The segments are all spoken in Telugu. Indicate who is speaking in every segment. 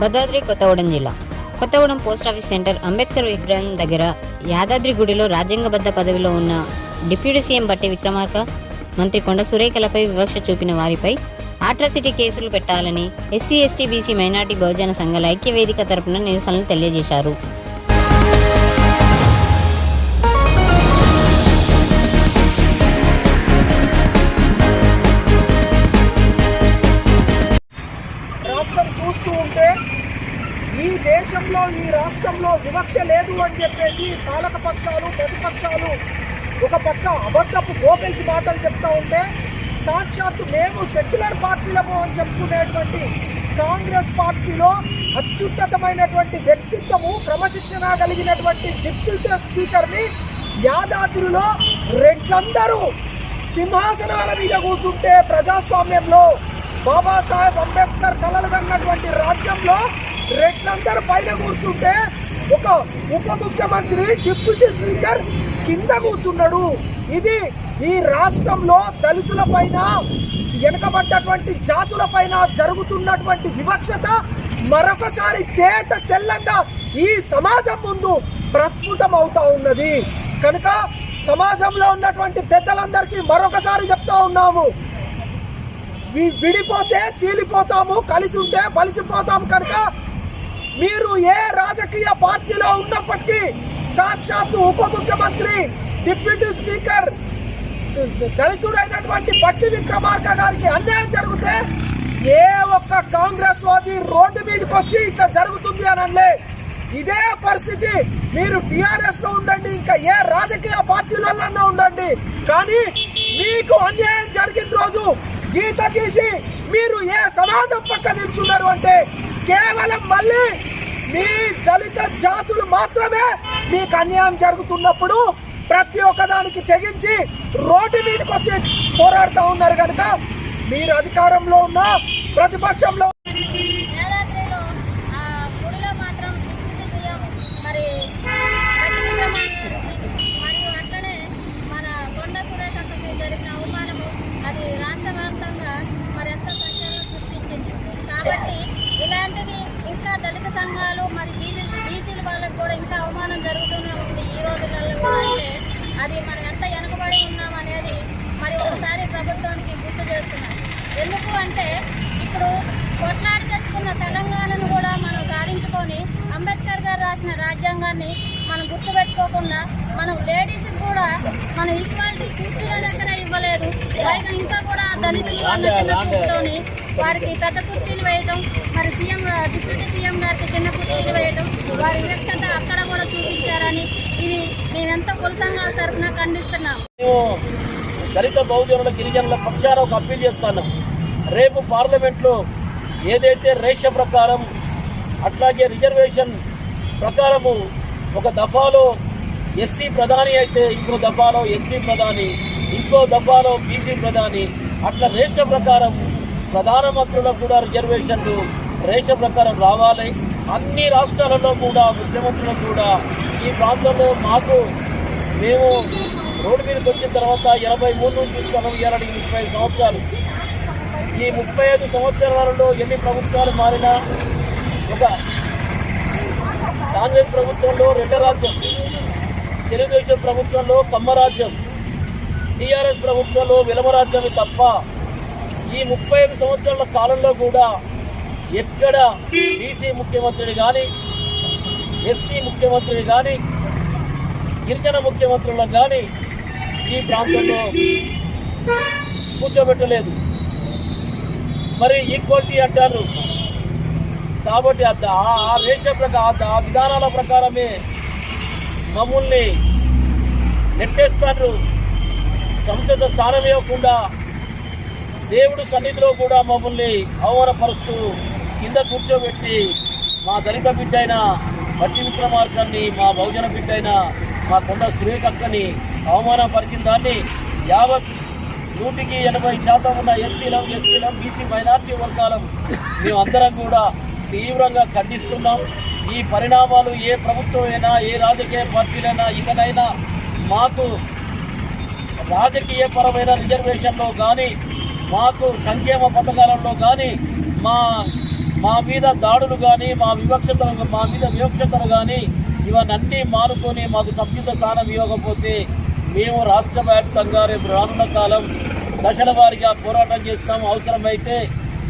Speaker 1: భద్రాద్రి కొత్తగూడెం జిల్లా. కొత్తగూడెం పోస్టాఫీస్ సెంటర్ అంబేద్కర్ విగ్రహం దగ్గర యాదాద్రి గుడిలో రాజ్యాంగబద్ధ పదవిలో ఉన్న డిప్యూటీ సీఎం బట్టి విక్రమార్క మంత్రి కొండ సురేఖలపై వివక్ష చూపిన వారిపై ఆట్రాసిటీ కేసులు పెట్టాలని ఎస్సీ ఎస్టీ బీసీ మైనార్టీ బహుజన సంఘాల ఐక్య వేదిక తరపున నిరసనలు తెలియజేశారు.
Speaker 2: దేశంలో ఈ రాష్ట్రంలో వివక్ష లేదు అని చెప్పేసి పాలక పక్షాలు ప్రతిపక్షాలు ఒక పక్క అబద్ధపు గోపెల్సి మాటలు చెప్తా ఉంటే సాక్షాత్తు మేము సెక్యులర్ పార్టీలము అని చెప్పుకునేటువంటి కాంగ్రెస్ పార్టీలో అత్యున్నతమైనటువంటి వ్యక్తిత్వము క్రమశిక్షణ కలిగినటువంటి డిప్యూటీ స్పీకర్ని యాదాద్రిలో రెడ్లందరూ సింహాసనాల మీద కూర్చుంటే ప్రజాస్వామ్యంలో బాబాసాహెబ్ అంబేద్కర్ కలలు కన్నటువంటి రాజ్యంలో రెడ్లందరూ పైన కూర్చుంటే ఒక ఉప ముఖ్యమంత్రి డిప్యూటీ స్పీకర్ కింద కూర్చున్నాడు. ఇది ఈ రాష్ట్రంలో దళితుల పైన వెనుకబడ్డటువంటి జాతుల పైన జరుగుతున్నటువంటి వివక్షత మరొకసారి తేట తెల్లంగా ఈ సమాజం ముందు ప్రస్ఫుటం అవుతా ఉన్నది. కనుక సమాజంలో ఉన్నటువంటి పెద్దలందరికీ మరొకసారి చెప్తా ఉన్నాము. విడిపోతే చీలిపోతాము కలిసి ఉంటే బలిసిపోతాము కనుక మీరు ఏ రాజకీయ పార్టీలో ఉన్నప్పటికీ సాక్షాత్తు ఉప ముఖ్యమంత్రి డిప్యూటీ స్పీకర్ దళితుడైనటువంటి పట్టి విక్రమార్క గారికి అన్యాయం జరిగితే ఏ ఒక్క కాంగ్రెస్ వాది రోడ్డు మీదకి వచ్చి ఇట్లా జరుగుతుంది అని అనలే. ఇదే పరిస్థితి మీరు టిఆర్ఎస్లో ఉండండి ఇంకా ఏ రాజకీయ పార్టీలలో ఉండండి. కానీ మీకు అన్యాయం జరిగిన రోజు గీత గీసి మీరు ఏ సమాజం పక్క నిల్చున్నారు అంటే కేవలం మళ్ళీ మీ దళిత జాతులు మాత్రమే మీకు అన్యాయం జరుగుతున్నప్పుడు ప్రతి ఒక్కదానికి తెగించి రోడ్డు మీదకి వచ్చి పోరాడుతూ ఉన్నారు కనుక మీరు అధికారంలో ఉన్న ప్రతిపక్షంలో
Speaker 3: యాదాద్రిలో ఆ గుడిలో మాత్రం డిప్యూటీ సీఎం మరి బట్టి విక్రమార్కకి మరియు అట్లనే మన కొండ సురేఖకి జరిగిన అవమానము అది రాష్ట్ర వ్యాప్తంగా మరి ఎంతో సంచలనం సృష్టించింది కాబట్టి ఇలాంటిది ఇంకా దళిత సంఘాలు మరి బీసీ బీసీల వాళ్ళకి కూడా ఇంకా అవమానం జరుగుతూనే ఉంది ఈ రోజులలో కూడా. అంటే అది మనం ఎంత వెనుకబడి ఉన్నాం అనేది మరి ఒకసారి ప్రభుత్వానికి గుర్తు చేస్తున్నాం ఎందుకు అంటే ఇప్పుడు కొట్లాడి తెచ్చుకున్న తెలంగాణను కూడా మనం సాధించుకొని అంబేద్కర్ గారు రాసిన రాజ్యాంగాన్ని మనం గుర్తుపెట్టుకోకుండా మనం లేడీస్కి కూడా మనం ఈక్వాలిటీ కూర్చున్న దగ్గర ఇవ్వలేదు. పైగా ఇంకా కూడా దళితులు అన్న చిన్న వారికి పెద్ద కుర్చీలు వేయటం మరి సీఎం డిప్యూటీ సీఎం గారికి చిన్న కుర్చీలు వేయటం వారి వివక్షత అక్కడ కూడా చూపించారని ఇది మేమెంతో కుల సంఘాల తరఫున ఖండిస్తున్నాం.
Speaker 4: దళిత బహుజనుల గిరిజనుల పక్షాన ఒక అప్పీల్ చేస్తున్నాం రేపు పార్లమెంట్లో ఏదైతే రేష ప్రకారం అట్లాగే రిజర్వేషన్ ప్రకారము ఒక దఫాలో ఎస్సీ ప్రధాని అయితే ఇంకో దఫాలో ఎస్టీ ప్రధాని ఇంకో దఫాలో బీసీ ప్రధాని. అట్లా రేషన్ ప్రకారం ప్రధానమంత్రులకు కూడా రిజర్వేషన్లు రేషన్ ప్రకారం రావాలి. అన్ని రాష్ట్రాలలో కూడా ముఖ్యమంత్రులకు కూడా ఈ ప్రాంతంలో మాకు మేము రోడ్డు మీదకి వచ్చిన తర్వాత ఎనభై మూడు నుంచి చూస్తున్నాం ఇవాళ ముప్పై సంవత్సరాలు. ఈ ముప్పై ఐదు సంవత్సరాలలో ఎన్ని ప్రభుత్వాలు మారినా ఒక కాంగ్రెస్ ప్రభుత్వంలో రెండరాజ్యం తెలుగుదేశం ప్రభుత్వంలో కమ్మరాజ్యం టీఆర్ఎస్ ప్రభుత్వంలో విలమరాజ్యమే తప్ప ఈ ముప్పై ఐదు సంవత్సరాల కాలంలో కూడా ఎక్కడ బీసీ ముఖ్యమంత్రిని కానీ ఎస్సీ ముఖ్యమంత్రిని కానీ గిరిజన ముఖ్యమంత్రులను కానీ ఈ ప్రాంతంలో కూర్చోబెట్టలేదు. మరి ఈక్వాలిటీ అంటారు. కాబట్టి ఆ ద- ఆ- ఆ ప్రకారం ఆ విధానాల ప్రకారమే మమ్మల్ని నెట్టేస్తారు సంసద స్థానం ఇవ్వకుండా దేవుడు సన్నిధిలో కూడా మమ్మల్ని అవమానపరుస్తూ కింద కూర్చోబెట్టి మా దళిత బిడ్డ అయిన మట్టి విక్రమార్కాన్ని మా బహుజన బిడ్డ అయిన మా కొండ సురేఖ అవమానపరిచిన దాన్ని యావత్ నూటికి ఎనభై శాతం ఉన్న ఎస్సీలం ఎస్టీలం బీసీ మైనార్టీ వర్గాలం మేమందరం కూడా తీవ్రంగా ఖండిస్తున్నాం. ఈ పరిణామాలు ఏ ప్రభుత్వమైనా ఏ రాజకీయ పార్టీలైనా ఇకనైనా మాకు రాజకీయ పరమైన రిజర్వేషన్లో కానీ మాకు సంక్షేమ పథకాలలో కానీ మా మా మీద దాడులు కానీ మా వివక్షతలు మా మీద వివక్షతలు కానీ ఇవన్నీ మానుకొని మాకు సభ్యుత స్థానం ఇవ్వకపోతే మేము రాష్ట్ర వ్యాప్తంగా రేపు రానున్న కాలం దశల వారిగా పోరాటం చేస్తాం. అవసరమైతే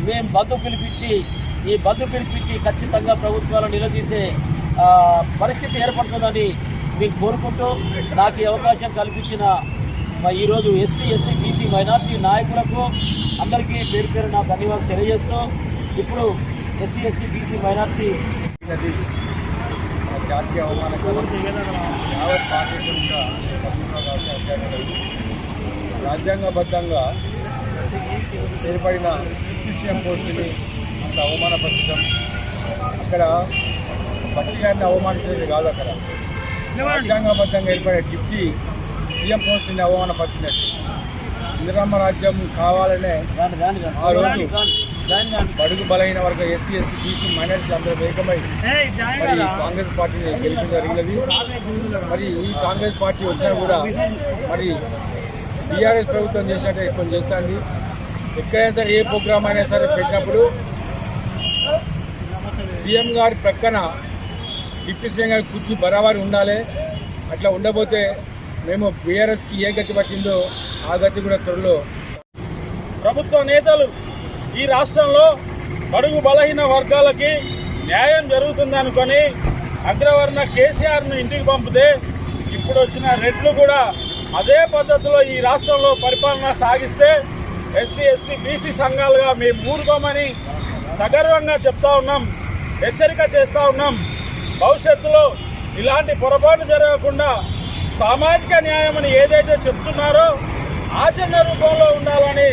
Speaker 4: మేము బంధు పిలిపించి ఈ బంద్ పిలిపించి ఖచ్చితంగా ప్రభుత్వాలను నిలదీసే పరిస్థితి ఏర్పడుతుందని మీకు కోరుకుంటూ నాకు ఈ అవకాశం కల్పించిన మా ఈరోజు ఎస్సీ ఎస్సీ బీసీ మైనార్టీ నాయకులకు అందరికీ పేరు పేరు నా ధన్యవాదాలు తెలియజేస్తూ ఇప్పుడు ఎస్సీ ఎస్సీ బీసీ మైనార్టీ
Speaker 5: జాతీయ యావత్ భారతదేశంగా రాజ్యాంగబద్ధంగా ఏర్పడిన పోస్టుని అవమానపరచడం అక్కడ భక్తి గారిని అవమానించేది కాదు అక్కడ. రాజ్యాంగబద్ధంగా ఏర్పడే డిప్టీ సీఎం పోస్టుని అవమానపరిచినట్టు ఇందిరమ్మ రాజ్యం కావాలనే. ఆ రోజు. బడుగు బలైన వర్గ ఎస్సీ ఎస్టీ బీసీ మైనారిటీ అందరూ ఏకమై మరి కాంగ్రెస్ పార్టీని గెలిపి జరిగినది. మరి ఈ కాంగ్రెస్ పార్టీ వచ్చినా కూడా మరి టీఆర్ఎస్ ప్రభుత్వం చేసినట్టు ఎక్కువ చేస్తుంది. ఎక్కడైనా సరే ఏ ప్రోగ్రామ్ అయినా సరే పెట్టినప్పుడు సీఎం గారి ప్రక్కన డిప్యూటీ సీఎం గారి కుర్చీ బరాబరి ఉండాలి. అట్లా ఉండబోతే మేము బీఆర్ఎస్కి ఏ గతి పట్టిందో ఆ గతి కూడా త్వరలో.
Speaker 6: ప్రభుత్వ నేతలు ఈ రాష్ట్రంలో బడుగు బలహీన వర్గాలకి న్యాయం జరుగుతుందనుకొని అగ్రవర్ణ కేసీఆర్ను ఇంటికి పంపితే ఇప్పుడు వచ్చిన రెడ్లు కూడా అదే పద్ధతిలో ఈ రాష్ట్రంలో పరిపాలన సాగిస్తే ఎస్సీ ఎస్టీ బీసీ సంఘాలుగా మేము మూడుకోమని సగర్వంగా చెప్తా ఉన్నాం హెచ్చరిక చేస్తూ ఉన్నాం. భవిష్యత్తులో ఇలాంటి పొరపాటు జరగకుండా సామాజిక న్యాయం అని ఏదైతే చెప్తున్నారో ఆచరణ రూపంలో ఉండాలని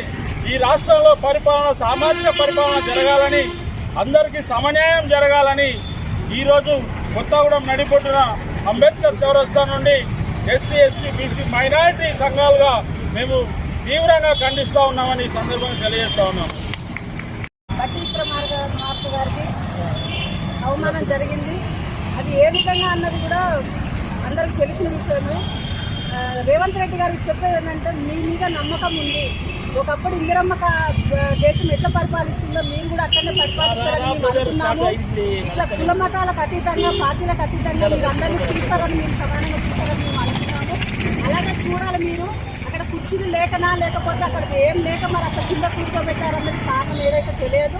Speaker 6: ఈ రాష్ట్రంలో పరిపాలన సామాజిక పరిపాలన జరగాలని అందరికీ సమన్యాయం జరగాలని ఈరోజు కొత్తగూడెం నడిపొట్టున అంబేద్కర్ చౌరస్తా నుండి ఎస్సీ ఎస్టీ బీసీ మైనారిటీ సంఘాలుగా మేము తీవ్రంగా ఖండిస్తూ ఉన్నామని ఈ సందర్భంగా తెలియజేస్తా ఉన్నాం.
Speaker 7: బట్టి విక్రమార్క మార్పు గారికి అవమానం జరిగింది. అది ఏ విధంగా అన్నది కూడా అందరికి తెలిసిన విషయమే. రేవంత్ రెడ్డి గారికి చెప్పేది ఏంటంటే మీ మీద నమ్మకం ఉంది. ఒకప్పుడు ఇందిరమ్మ దేశం ఎట్లా పరిపాలించిందో మేము కూడా అట్లనే పరిపాలిస్తారని మేము అనుకున్నాము. ఇట్లా కుల మతాలకు అతీతంగా పార్టీలకు అతీతంగా మీరు అందరినీ చూస్తారని మేము సమానంగా చూస్తారని మేము అనుకున్నాము. అలాగే చూడాలి మీరు. కుర్చీలు లేకనా లేకపోతే అక్కడ ఏం లేక మరి అక్కడ కింద కూర్చోబెట్టారన్నది కారణం ఏదైతే తెలియదు.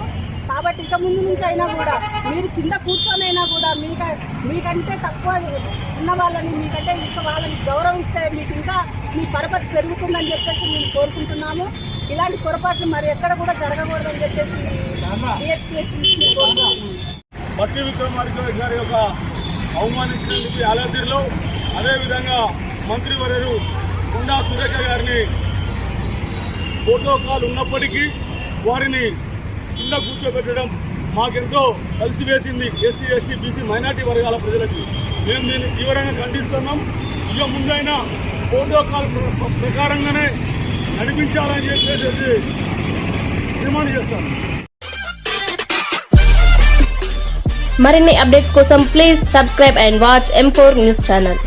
Speaker 7: కాబట్టి ఇక ముందు నుంచి అయినా కూడా మీరు కింద కూర్చొనైనా కూడా మీక మీకంటే తక్కువ ఉన్న వాళ్ళని మీకంటే ఇంకా వాళ్ళని గౌరవిస్తే మీకు ఇంకా మీ పరపతి పెరుగుతుందని చెప్పేసి మేము కోరుకుంటున్నాము. ఇలాంటి పొరపాట్లు మరి ఎక్కడ కూడా జరగకూడదని చెప్పేసి డిహెచ్పిఎస్ కోరుకుంటున్నాము.
Speaker 6: బట్టి విక్రమార్క గారి యొక్క అవమానించినందుకు యాదాద్రిలో అదేవిధంగా మంత్రివర్యులు కొండా సురేఖ గారిని ప్రోటోకాల్ ఉన్నప్పటికీ వారిని కింద కూర్చోబెట్టడం మాకెంతో కలిసివేసింది ఎస్సీ ఎస్టీ బీసీ మైనార్టీ వర్గాల ప్రజలకు. మేము దీన్ని తీవ్రంగా ఖండిస్తున్నాం. ఇక ముందైనా ప్రోటోకాల్ ప్రకారంగానే నడిపించాలని చెప్పేసి డిమాండ్ చేస్తాం.
Speaker 8: మరిన్ని అప్డేట్స్ కోసం please subscribe and watch M four news channel.